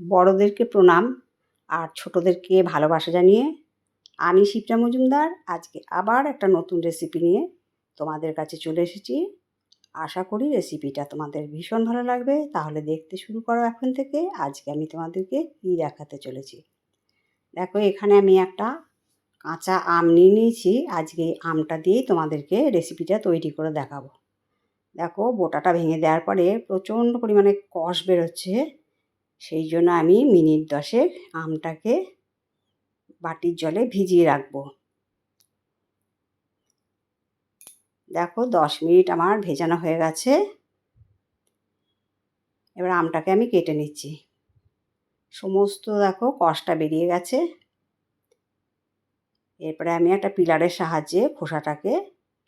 বড়োদেরকে প্রণাম আর ছোটোদেরকে ভালোবাসা জানিয়ে আমি শিপ্রা মজুমদার। আজকে আবার একটা নতুন রেসিপি নিয়ে তোমাদের কাছে চলে এসেছি। আশা করি রেসিপিটা তোমাদের ভীষণ ভালো লাগবে। তাহলে দেখতে শুরু করো এখন থেকে। আজকে আমি তোমাদেরকে কী দেখাতে চলেছি। দেখো, এখানে আমি একটা কাঁচা আম নিয়ে নিয়েছি। আজকে আমটা দিয়েই তোমাদেরকে রেসিপিটা তৈরি করে দেখাবো। দেখো, বোটাটা ভেঙে দেওয়ার পরে প্রচণ্ড পরিমাণে কষ বেরোচ্ছে। সেই জন্য আমি মিনিট দশেক আমটাকে বাটির জলে ভিজিয়ে রাখব। দেখো দশ মিনিট আমার ভেজানো হয়ে গেছে। এবার আমটাকে আমি কেটে নিচ্ছি। সমস্ত দেখো কষটা বেরিয়ে গেছে। এরপরে আমি একটা পিলারের সাহায্যে খোসাটাকে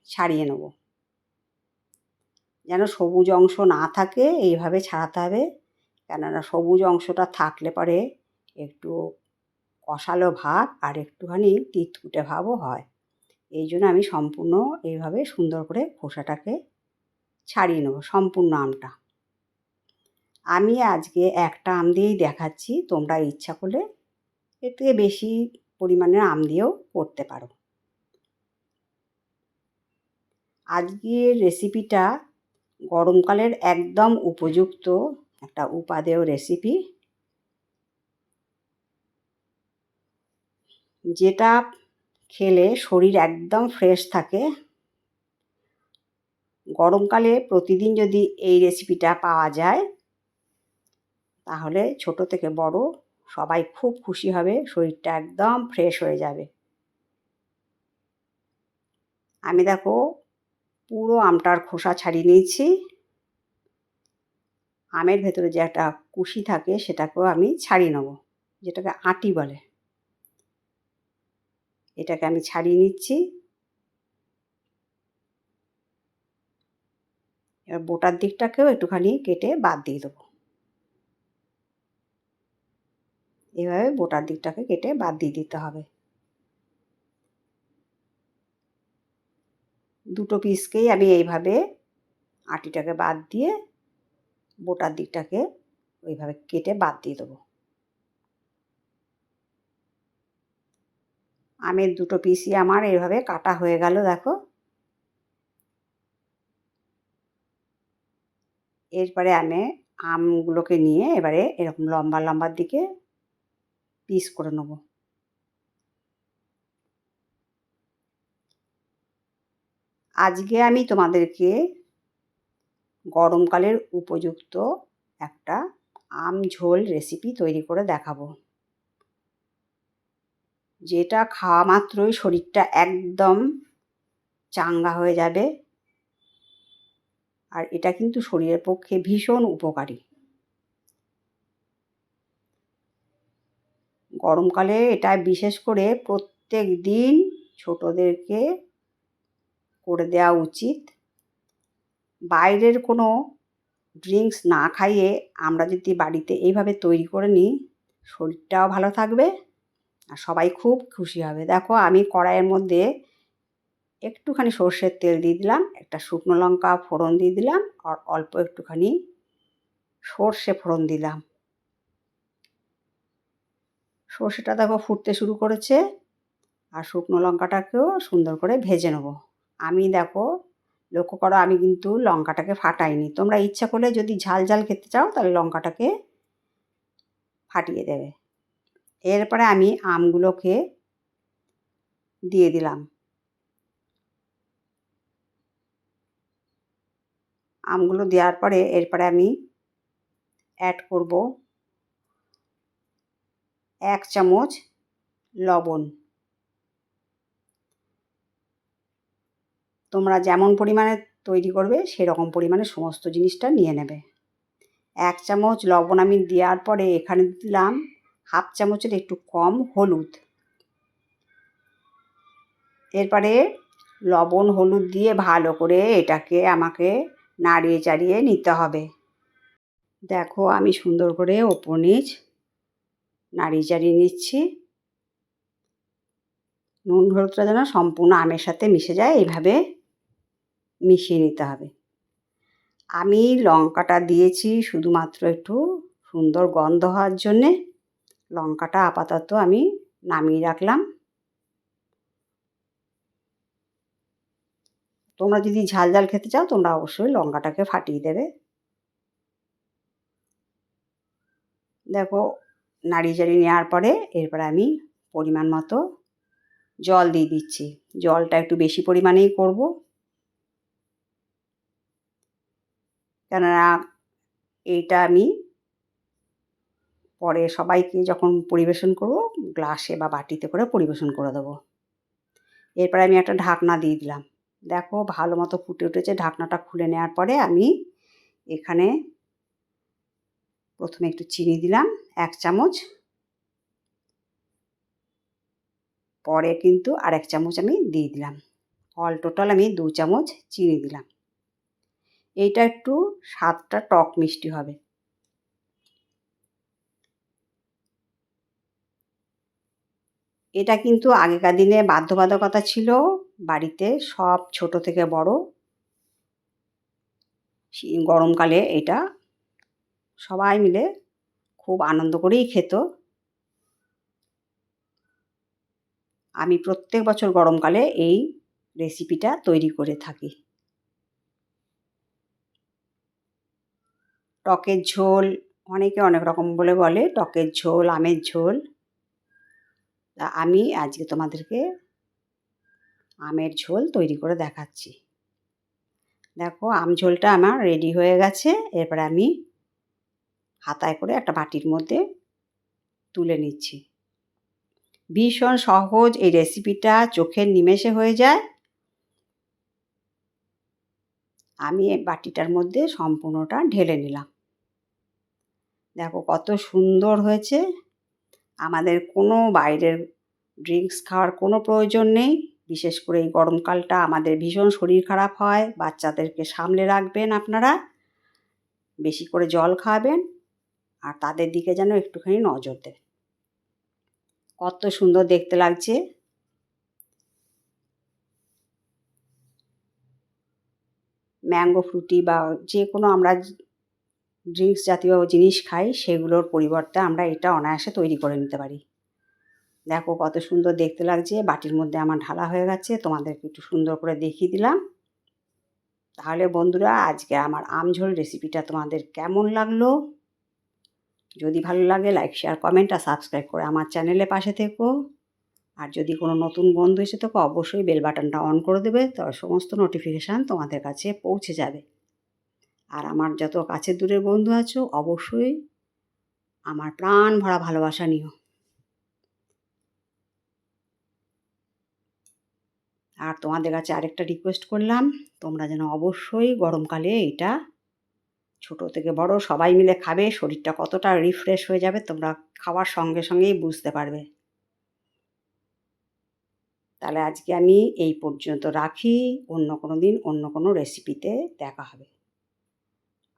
ছাড়িয়ে নেব। যেন সবুজ অংশ না থাকে, এইভাবে ছাড়াতে হবে। কেননা সবুজ অংশটা থাকলে পরে একটু কষালো ভাব আর একটুখানি তিতকুটে ভাবও হয়। এই জন্য আমি সম্পূর্ণ এইভাবে সুন্দর করে খোসাটাকে ছাড়িয়ে নেব, সম্পূর্ণ আমটা। আমি আজকে একটা আম দিয়েই দেখাচ্ছি, তোমরা ইচ্ছা করলে এর থেকে বেশি পরিমাণের আম দিয়েও করতে পারো। আজকের রেসিপিটা গরমকালের একদম উপযুক্ত একটা উপাদেয় রেসিপি যেটা খেলে শরীর একদম ফ্রেশ থাকে। গরমকালে প্রতিদিন যদি এই রেসিপিটা পাওয়া যায়, তাহলে ছোট থেকে বড় সবাই খুব খুশি হবে, শরীরটা একদম ফ্রেশ হয়ে যাবে। আমি দেখো পুরো আমটার খোসা ছাড়িয়ে নিয়েছি। আমের ভেতরে যে একটা কুশি থাকে, সেটাকেও আমি ছাড়িয়ে নেব, যেটাকে আটি বলে। এটাকে আমি ছাড়িয়ে নিচ্ছি। এবার বোটার দিকটাকেও একটুখানি কেটে বাদ দিয়ে দেবো। এভাবে বোটার দিকটাকে কেটে বাদ দিয়ে দিতে হবে। দুটো পিসকেই আমি এইভাবে আটিটাকে বাদ দিয়ে বোটার দিকটাকে ওইভাবে কেটে বাদ দিয়ে দেবো। আমের দুটো পিসই আমার, এইভাবে কাটা হয়ে গেল, দেখো। এরপরে আমি আমগুলোকে নিয়ে এবারে এরকম লম্বা লম্বার দিকে পিস করে নেব। আজকে আমি তোমাদেরকে গরমকালের উপযুক্ত একটা আম ঝোল রেসিপি তৈরি করে দেখাবো। যেটা খাওয়া মাত্রই শরীরটা একদম চাঙ্গা হয়ে যাবে আর এটা কিন্তু শরীরের পক্ষে ভীষণ উপকারী। গরমকালে এটা বিশেষ করে প্রত্যেক দিন ছোটোদেরকে করে দেওয়া উচিত। বাইরের কোনো ড্রিঙ্কস না খাইয়ে আমরা যদি বাড়িতে এইভাবে তৈরি করে নিই, শরীরটাও ভালো থাকবে আর সবাই খুব খুশি হবে। দেখো, আমি কড়াইয়ের মধ্যে একটুখানি সর্ষের তেল দিয়ে দিলাম, একটা শুকনো লঙ্কা ফোড়ন দিয়ে দিলাম আর অল্প একটুখানি সর্ষে ফোড়ন দিলাম। সর্ষেটা দেখো ফুটতে শুরু করেছে আর শুকনো লঙ্কাটাকেও সুন্দর করে ভেজে নেব। আমি দেখো লক্ষ্য করো আমি কিন্তু লঙ্কাটাকে ফাটাইনি। তোমরা ইচ্ছা করলে যদি ঝাল ঝাল খেতে চাও, তাহলে লঙ্কাটাকে ফাটিয়ে দেবে। এরপরে আমি আমগুলোকে দিয়ে দিলাম। আমগুলো দেওয়ার পরে এরপরে আমি অ্যাড করব এক চামচ লবণ। তোমরা যেমন পরিমাণে তৈরি করবে, সেরকম পরিমাণে সমস্ত জিনিসটা নিয়ে নেবে। এক চামচ লবণ আমি দেওয়ার পরে এখানে দিলাম হাফ চামচের একটু কম হলুদ। এরপরে লবণ, হলুদ দিয়ে ভালো করে এটাকে আমাকে নাড়িয়ে চাড়িয়ে নিতে হবে। দেখো আমি সুন্দর করে ওপর নিচ নাড়িয়ে চাড়িয়ে নিচ্ছি। নুন, হলুদটা যেন সম্পূর্ণ আমের সাথে মিশে যায়, এইভাবে মিশিয়ে নিতে হবে। আমি লঙ্কাটা দিয়েছি শুধুমাত্র একটু সুন্দর গন্ধ হওয়ার জন্যে। লঙ্কাটা আপাতত আমি নামিয়ে রাখলাম। তোমরা যদি ঝাল ঝাল খেতে চাও, তোমরা অবশ্যই লঙ্কাটাকে ফাটিয়ে দেবে। দেখো, নাড়িয়ে চাড়িয়ে নেওয়ার পরে এরপরে আমি পরিমাণ মতো জল দিয়ে দিচ্ছি। জলটা একটু বেশি পরিমাণেই করব। কেননা এইটা আমি পরে সবাইকে যখন পরিবেশন করব, গ্লাসে বা বাটিতে করে পরিবেশন করে দেবো। এরপরে আমি একটা ঢাকনা দিয়ে দিলাম। দেখো, ভালো মতো ফুটে উঠেছে। ঢাকনাটা খুলে নেওয়ার পরে আমি এখানে প্রথমে একটু চিনি দিলাম, এক চামচ। পরে কিন্তু আর এক চামচ আমি দিয়ে দিলাম। অল টোটাল আমি দু চামচ চিনি দিলাম। এইটা একটু স্বাদটা টক মিষ্টি হবে। এটা কিন্তু আগেকার দিনে বাধ্যবাধকতা ছিল, বাড়িতে সব ছোট থেকে বড়। গরমকালে এটা সবাই মিলে খুব আনন্দ করেই খেত। আমি প্রত্যেক বছর গরমকালে এই রেসিপিটা তৈরি করে থাকি। টকের ঝোল, অনেকে অনেক রকম বলে বলে, টকের ঝোল, আমের ঝোল। তা আমি আজকে তোমাদেরকে আমের ঝোল তৈরি করে দেখাচ্ছি। দেখো, আম ঝোলটা আমার রেডি হয়ে গেছে। এরপরে আমি হাতায় করে একটা বাটির মধ্যে তুলে নিচ্ছি। ভীষণ সহজ এই রেসিপিটা চোখের নিমেষে হয়ে যায়। আমি বাটিটার মধ্যে সম্পূর্ণটা ঢেলে নিলাম। দেখো কত সুন্দর হয়েছে। আমাদের কোনো বাইরের ড্রিঙ্কস খাওয়ার কোনো প্রয়োজন নেই। বিশেষ করে এই গরমকালটা আমাদের ভীষণ শরীর খারাপ হয়, বাচ্চাদেরকে সামলে রাখবেন আপনারা। বেশি করে জল খাওয়াবেন আর তাদের দিকে যেন একটুখানি নজর দেন। কত সুন্দর দেখতে লাগছে। ম্যাঙ্গো ফ্রুটি বা যে কোনো আমরা ড্রিঙ্কস জাতীয় জিনিস খাই, সেগুলোর পরিবর্তে আমরা এটা অনায়াসে তৈরি করে নিতে পারি। দেখো কত সুন্দর দেখতে লাগছে, বাটির মধ্যে আমার ঢালা হয়ে গেছে, তোমাদেরকে একটু সুন্দর করে দেখিয়ে দিলাম। তাহলে বন্ধুরা, আজকে আমার আমঝোল রেসিপিটা তোমাদের কেমন লাগল? যদি ভালো লাগে লাইক শেয়ার কমেন্ট আর সাবস্ক্রাইব করে আমার চ্যানেলে পাশে থেকো। আর যদি কোনো নতুন বন্ধু এসে থাকো, অবশ্যই বেল বাটনটা অন করে দেবে, তো সমস্ত নোটিফিকেশান তোমাদের কাছে পৌঁছে যাবে। আর আমার যত কাছের দূরের বন্ধু আছো, অবশ্যই আমার প্রাণ ভরা ভালোবাসা নিও। আর তোমাদের কাছে আরেকটা রিকোয়েস্ট করলাম, তোমরা যেন অবশ্যই গরমকালে এটা ছোট থেকে বড় সবাই মিলে খাবে, শরীরটা কতটা রিফ্রেশ হয়ে যাবে তোমরা খাওয়ার সঙ্গে সঙ্গেই বুঝতে পারবে। তাহলে আজকে আমি এই পর্যন্ত রাখি, অন্য কোনো দিন অন্য কোনো রেসিপিতে দেখা হবে।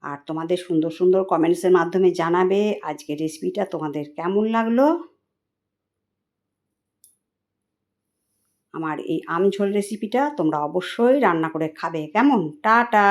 আর তোমাদের সুন্দর সুন্দর কমেন্টসের মাধ্যমে জানাবে আজকে রেসিপিটা তোমাদের কেমন লাগল? আমার এই আম ঝোল রেসিপিটা তোমরা অবশ্যই রান্না করে খাবে। কেমন? টাটা!